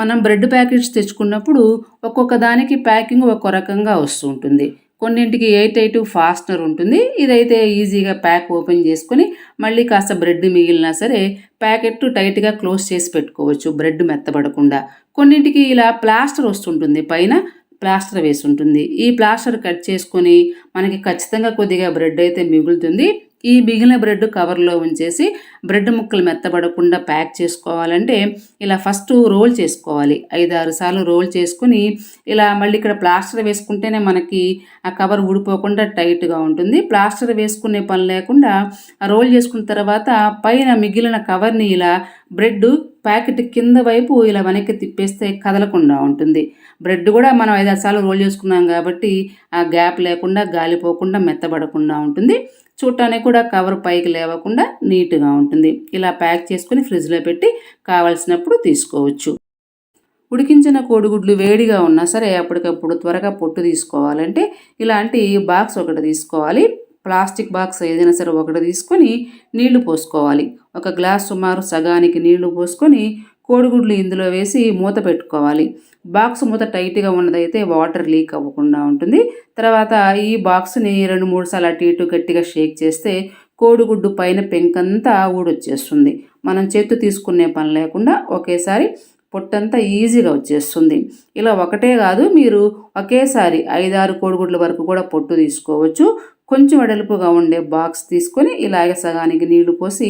మనం bread packets తెచ్చుకున్నప్పుడు ఒక్కొక్క దానికి ప్యాకింగ్ ఒక్కో రకంగా వస్తూ ఉంటుంది. కొన్నింటికి ఎయిట్ ఎయిట్ ఫాస్ట్నర్ ఉంటుంది. ఇదైతే ఈజీగా ప్యాక్ ఓపెన్ చేసుకొని మళ్ళీ కాస్త బ్రెడ్ మిగిలినా సరే ప్యాకెట్ టైట్గా క్లోజ్ చేసి పెట్టుకోవచ్చు బ్రెడ్ మెత్తబడకుండా. కొన్నింటికి ఇలా ప్లాస్టర్ వస్తుంటుంది. పైన ప్లాస్టర్ వేసి ఉంటుంది ఈ ప్లాస్టర్ కట్ చేసుకొని మనకి ఖచ్చితంగా కొద్దిగా బ్రెడ్ అయితే మిగులుతుంది. ఈ మిగిలిన బ్రెడ్ కవర్లో ఉంచేసి బ్రెడ్ ముక్కలు మెత్తబడకుండా ప్యాక్ చేసుకోవాలంటే ఇలా ఫస్ట్ రోల్ చేసుకోవాలి. ఐదు ఆరు సార్లు రోల్ చేసుకుని ఇలా మళ్ళీ ఇక్కడ ప్లాస్టర్ వేసుకుంటేనే మనకి ఆ కవర్ ఊడిపోకుండా టైట్గా ఉంటుంది. ప్లాస్టర్ వేసుకునే పని లేకుండా రోల్ చేసుకున్న తర్వాత పైన మిగిలిన కవర్ని ఇలా బ్రెడ్ ప్యాకెట్ కింద వైపు ఇలా వెనక్కి తిప్పేస్తే కదలకుండా ఉంటుంది. బ్రెడ్ కూడా మనం ఐదారు సార్లు రోల్ చేసుకున్నాం కాబట్టి ఆ గ్యాప్ లేకుండా గాలిపోకుండా మెత్తబడకుండా ఉంటుంది. చూడటానికి కూడా కవర్ పైకి లేవకుండా నీట్గా ఉంటుంది. ఇలా ప్యాక్ చేసుకుని ఫ్రిడ్జ్లో పెట్టి కావలసినప్పుడు తీసుకోవచ్చు. ఉడికించిన కోడిగుడ్లు వేడిగా ఉన్నా సరే అప్పటికప్పుడు త్వరగా పొట్టు తీసుకోవాలంటే ఇలాంటి బాక్స్ ఒకటి తీసుకోవాలి. ప్లాస్టిక్ బాక్స్ ఏదైనా సరే ఒకటి తీసుకొని నీళ్ళు పోసుకోవాలి. ఒక గ్లాస్ సుమారు సగానికి నీళ్ళు పోసుకొని కోడిగుడ్లు ఇందులో వేసి మూత పెట్టుకోవాలి. బాక్స్ మూత టైట్గా ఉన్నదైతే వాటర్ లీక్ అవ్వకుండా ఉంటుంది. తర్వాత ఈ బాక్స్ని రెండు మూడు సార్లు అటు ఇటు గట్టిగా షేక్ చేస్తే కోడిగుడ్డు పైన పెంకంతా ఊడొచ్చేస్తుంది. మనం చేత్తు తీసుకునే పని లేకుండా ఒకేసారి పొట్టంతా ఈజీగా వచ్చేస్తుంది. ఇలా ఒకటే కాదు మీరు ఒకేసారి ఐదారు కోడిగుడ్ల వరకు కూడా పొట్టు తీసుకోవచ్చు. కొంచెం వెడల్పుగా ఉండే బాక్స్ తీసుకొని ఇలాగే సగానికి నీళ్ళు పోసి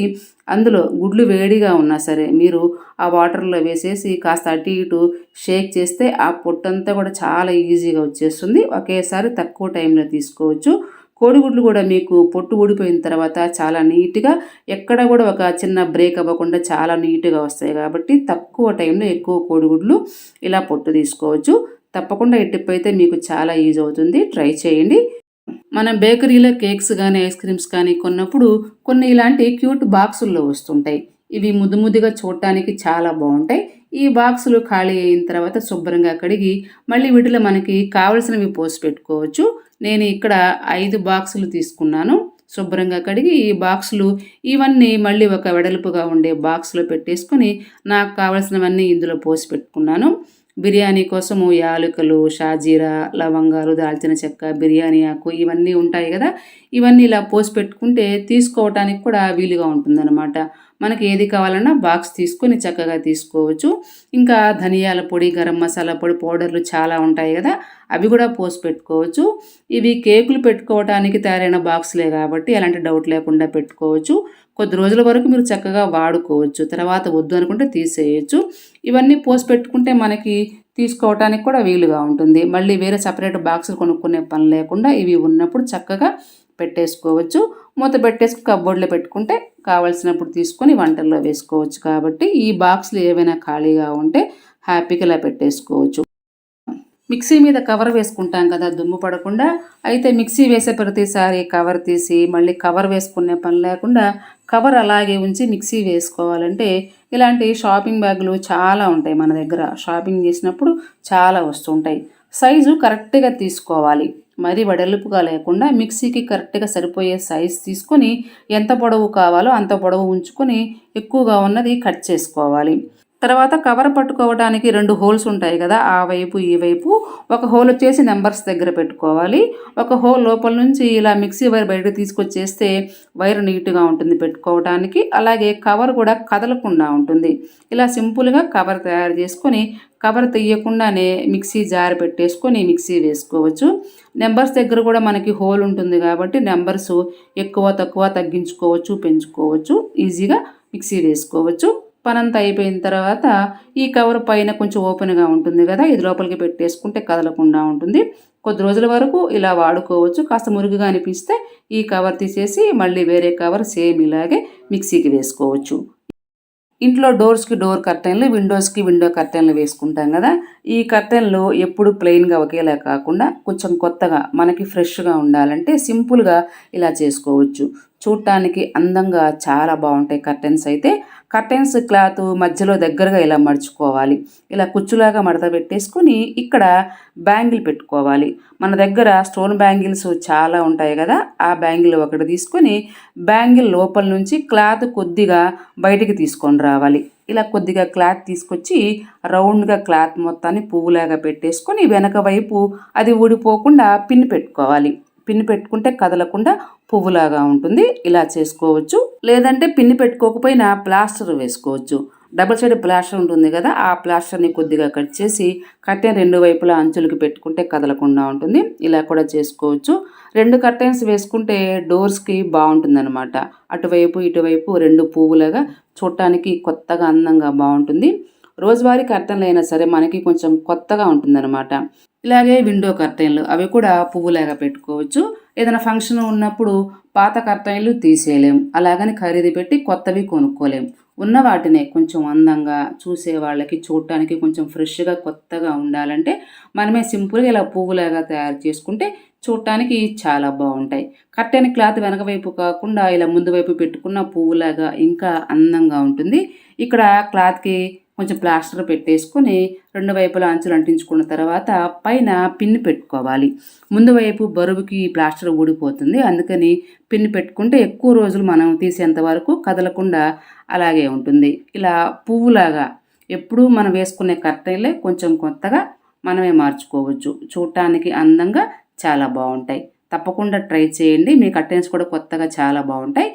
అందులో గుడ్లు వేడిగా ఉన్నా సరే మీరు ఆ వాటర్లో వేసేసి కాస్త అటు ఇటు షేక్ చేస్తే ఆ పొట్టంతా కూడా చాలా ఈజీగా వచ్చేస్తుంది. ఒకేసారి తక్కువ టైంలో తీసుకోవచ్చు. కోడిగుడ్లు కూడా మీకు పొట్టు ఊడిపోయిన తర్వాత చాలా నీట్గా ఎక్కడ కూడా ఒక చిన్న బ్రేక్ అవ్వకుండా చాలా నీట్గా వస్తాయి కాబట్టి తక్కువ టైంలో ఎక్కువ కోడిగుడ్లు ఇలా పొట్టు తీసుకోవచ్చు. తప్పకుండా ఈ టిప్ అయితే మీకు చాలా ఈజీ అవుతుంది. ట్రై చేయండి. మనం బేకరీలో కేక్స్ కానీ ఐస్ క్రీమ్స్ కానీ కొన్నప్పుడు కొన్ని ఇలాంటి క్యూట్ బాక్సుల్లో వస్తుంటాయి. ఇవి ముద్దు ముద్దుగా చూడటానికి చాలా బాగుంటాయి. ఈ బాక్సులు ఖాళీ అయిన తర్వాత శుభ్రంగా కడిగి మళ్ళీ వీటిలో మనకి కావలసినవి పోసి పెట్టుకోవచ్చు. నేను ఇక్కడ ఐదు బాక్సులు తీసుకున్నాను. శుభ్రంగా కడిగి ఈ బాక్సులు ఇవన్నీ మళ్ళీ ఒక వెడల్పుగా ఉండే బాక్స్లో పెట్టేసుకొని నాకు కావలసినవన్నీ ఇందులో పోసి పెట్టుకున్నాను. బిర్యానీ కోసము యాలకులు షాజీరా లవంగాలు దాల్చిన చెక్క బిర్యానీ ఆకు ఇవన్నీ ఉంటాయి కదా. ఇవన్నీ ఇలా పోసి పెట్టుకుంటే తీసుకోవటానికి కూడా వీలుగా ఉంటుందన్నమాట. మనకి ఏది కావాలన్నా బాక్స్ తీసుకొని చక్కగా తీసుకోవచ్చు. ఇంకా ధనియాల పొడి గరం మసాలా పొడి పౌడర్లు చాలా ఉంటాయి కదా అవి కూడా పోసి పెట్టుకోవచ్చు. ఇవి కేకులు పెట్టుకోవడానికి తయారైన బాక్స్లే కాబట్టి ఎలాంటి డౌట్ లేకుండా పెట్టుకోవచ్చు. కొద్ది రోజుల వరకు మీరు చక్కగా వాడుకోవచ్చు. తర్వాత వద్దు అనుకుంటే తీసేయచ్చు. ఇవన్నీ పోసి పెట్టుకుంటే మనకి తీసుకోవటానికి కూడా వీలుగా ఉంటుంది. మళ్ళీ వేరే సపరేట్ బాక్సులు కొనుక్కునే పని లేకుండా ఇవి ఉన్నప్పుడు చక్కగా పెట్టేసుకోవచ్చు. మూత పెట్టేసుకు కబ్బోర్డ్లో పెట్టుకుంటే కావలసినప్పుడు తీసుకొని వంటల్లో వేసుకోవచ్చు. కాబట్టి ఈ బాక్స్లు ఏవైనా ఖాళీగా ఉంటే హ్యాపీగా ఇలా పెట్టేసుకోవచ్చు. మిక్సీ మీద కవర్ వేసుకుంటాం కదా దుమ్ము పడకుండా. అయితే మిక్సీ వేసే ప్రతిసారి కవర్ తీసి మళ్ళీ కవర్ వేసుకునే పని లేకుండా కవర్ అలాగే ఉంచి మిక్సీ వేసుకోవాలంటే ఇలాంటి షాపింగ్ బ్యాగులు చాలా ఉంటాయి మన దగ్గర. షాపింగ్ చేసినప్పుడు చాలా వస్తుంటాయి. సైజు కరెక్ట్గా తీసుకోవాలి. మరీ వడలుపుగా లేకుండా మిక్సీకి కరెక్ట్గా సరిపోయే సైజ్ తీసుకొని ఎంత పొడవు కావాలో అంత పొడవు ఉంచుకొని ఎక్కువగా ఉన్నది కట్ చేసుకోవాలి. తర్వాత కవర్ పట్టుకోవడానికి రెండు హోల్స్ ఉంటాయి కదా ఆ వైపు ఈ వైపు ఒక హోల్ వచ్చేసి నెంబర్స్ దగ్గర పెట్టుకోవాలి. ఒక హోల్ లోపల నుంచి ఇలా మిక్సీ వైర్ బయటకు తీసుకొచ్చేస్తే వైర్ నీట్గా ఉంటుంది పెట్టుకోవడానికి అలాగే కవర్ కూడా కదలకుండా ఉంటుంది. ఇలా సింపుల్గా కవర్ తయారు చేసుకొని కవర్ తీయకుండానే మిక్సీ జార్ పెట్టేసుకొని మిక్సీ వేసుకోవచ్చు. నెంబర్స్ దగ్గర కూడా మనకి హోల్ ఉంటుంది కాబట్టి నెంబర్స్ ఎక్కువ తక్కువ తగ్గించుకోవచ్చు పెంచుకోవచ్చు. ఈజీగా మిక్సీ వేసుకోవచ్చు. పనంతా అయిపోయిన తర్వాత ఈ కవర్ పైన కొంచెం ఓపెన్గా ఉంటుంది కదా ఇది లోపలికి పెట్టేసుకుంటే కదలకుండా ఉంటుంది. కొద్ది రోజుల వరకు ఇలా వాడుకోవచ్చు. కాస్త మురుగుగా అనిపిస్తే ఈ కవర్ తీసేసి మళ్ళీ వేరే కవర్ సేమ్ ఇలాగే మిక్సీకి వేసుకోవచ్చు. ఇంట్లో డోర్స్కి డోర్ కర్టెన్లు విండోస్కి విండో కర్టెన్లు వేసుకుంటాం కదా. ఈ కర్టెన్లు ఎప్పుడు ప్లెయిన్గా ఒకేలా కాకుండా కొంచెం కొత్తగా మనకి ఫ్రెష్గా ఉండాలంటే సింపుల్గా ఇలా చేసుకోవచ్చు. చూడటానికి అందంగా చాలా బాగుంటాయి కర్టెన్స్ అయితే. కర్టెన్స్ క్లాత్ మధ్యలో దగ్గరగా ఇలా మడుచుకోవాలి. ఇలా కుచ్చులాగా మడత పెట్టేసుకొని ఇక్కడ బ్యాంగిల్ పెట్టుకోవాలి. మన దగ్గర స్టోన్ బ్యాంగిల్స్ చాలా ఉంటాయి కదా ఆ బ్యాంగిల్ ఒకటి తీసుకొని బ్యాంగిల్ లోపల నుంచి క్లాత్ కొద్దిగా బయటికి తీసుకొని రావాలి. ఇలా కొద్దిగా క్లాత్ తీసుకొచ్చి రౌండ్గా క్లాత్ మొత్తాన్ని పువ్వులాగా పెట్టేసుకొని వెనక వైపు అది ఊడిపోకుండా పిన్ పెట్టుకోవాలి. పిన్ పెట్టుకుంటే కదలకుండా పువ్వులాగా ఉంటుంది. ఇలా చేసుకోవచ్చు. లేదంటే పిన్ని పెట్టుకోకపోయినా ప్లాస్టర్ వేసుకోవచ్చు. డబుల్ సైడ్ ప్లాస్టర్ ఉంటుంది కదా ఆ ప్లాస్టర్ని కొద్దిగా కట్ చేసి కట్టెన్ రెండు వైపులా అంచులకి పెట్టుకుంటే కదలకుండా ఉంటుంది. ఇలా కూడా చేసుకోవచ్చు. రెండు కర్టెన్స్ వేసుకుంటే డోర్స్కి బాగుంటుందన్నమాట. అటువైపు ఇటువైపు రెండు పువ్వులాగా చూడటానికి కొత్తగా అందంగా బాగుంటుంది. రోజువారీ కర్టన్లు అయినా సరే మనకి కొంచెం కొత్తగా ఉంటుందన్నమాట. ఇలాగే విండో కర్టైన్లు అవి కూడా పువ్వులాగా పెట్టుకోవచ్చు. ఏదైనా ఫంక్షన్ ఉన్నప్పుడు పాత కర్టైన్లు తీసేయలేం. అలాగని ఖరీదు పెట్టి కొత్తవి కొనుక్కోలేం. ఉన్న వాటినే కొంచెం అందంగా చూసే వాళ్ళకి చూడటానికి కొంచెం ఫ్రెష్గా కొత్తగా ఉండాలంటే మనమే సింపుల్గా ఇలా పువ్వులాగా తయారు చేసుకుంటే చూడటానికి చాలా బాగుంటాయి. కట్టెన్ క్లాత్ వెనక వైపు కాకుండా ఇలా ముందు వైపు పెట్టుకున్న పువ్వులాగా ఇంకా అందంగా ఉంటుంది. ఇక్కడ క్లాత్కి కొంచెం ప్లాస్టర్ పెట్టేసుకొని రెండు వైపులా అంచులు అంటించుకున్న తర్వాత పైన పిన్ పెట్టుకోవాలి. ముందు వైపు బరువుకి ప్లాస్టర్ ఊడిపోతుంది. అందుకని పిన్ పెట్టుకుంటే ఎక్కువ రోజులు మనం తీసేంత వరకు కదలకుండా అలాగే ఉంటుంది. ఇలా పువ్వులాగా ఎప్పుడూ మనం వేసుకునే కర్టైలే కొంచెం కొత్తగా మనమే మార్చుకోవచ్చు. చూడటానికి అందంగా చాలా బాగుంటాయి. తప్పకుండా ట్రై చేయండి. మీ కర్టెన్స్ కూడా కొత్తగా చాలా బాగుంటాయి.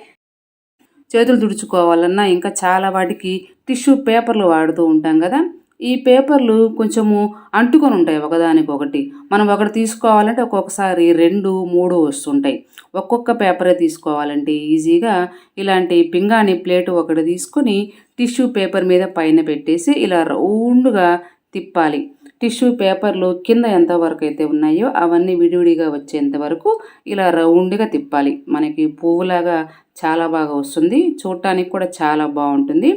చేతులు తుడుచుకోవాలన్నా ఇంకా చాలా వాటికి టిష్యూ పేపర్లు వాడుతూ ఉంటాం కదా. ఈ పేపర్లు కొంచెము అంటుకొని ఉంటాయి ఒకదానికొకటి. మనం ఒకటి తీసుకోవాలంటే ఒక్కొక్కసారి రెండు మూడు వస్తుంటాయి. ఒక్కొక్క పేపరే తీసుకోవాలంటే ఈజీగా ఇలాంటి పింగాణి ప్లేట్ ఒకటి తీసుకొని టిష్యూ పేపర్ మీద పైన పెట్టేసి ఇలా రౌండ్గా తిప్పాలి. టిష్యూ పేపర్లు కింద ఎంతవరకు అయితే ఉన్నాయో అవన్నీ విడివిడిగా వచ్చేంత వరకు ఇలా రౌండ్గా తిప్పాలి. మనకి పువ్వులాగా చాలా బాగా వస్తుంది. చూడటానికి కూడా చాలా బాగుంటుంది.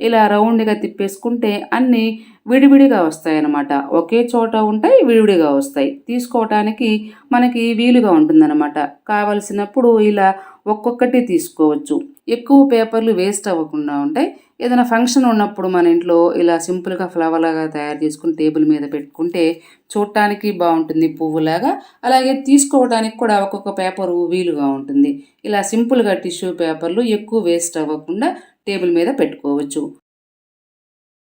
ఇలా రౌండ్గా తిప్పేసుకుంటే అన్నీ విడివిడిగా వస్తాయి అన్నమాట ఒకే చోట ఉంటాయి విడివిడిగా వస్తాయి. తీసుకోవటానికి మనకి వీలుగా ఉంటుందన్నమాట. కావలసినప్పుడు ఇలా ఒక్కొక్కటి తీసుకోవచ్చు. ఎక్కువ పేపర్లు వేస్ట్ అవ్వకుండా ఉంటాయి ఏదైనా ఫంక్షన్ ఉన్నప్పుడు మన ఇంట్లో ఇలా సింపుల్గా ఫ్లవర్ లాగా తయారు చేసుకుని టేబుల్ మీద పెట్టుకుంటే చూడటానికి బాగుంటుంది పువ్వులాగా. అలాగే తీసుకోవడానికి కూడా ఒక్కొక్క పేపర్ వీలుగా ఉంటుంది. ఇలా సింపుల్గా టిష్యూ పేపర్లు ఎక్కువ వేస్ట్ అవ్వకుండా టేబుల్ మీద పెట్టుకోవచ్చు.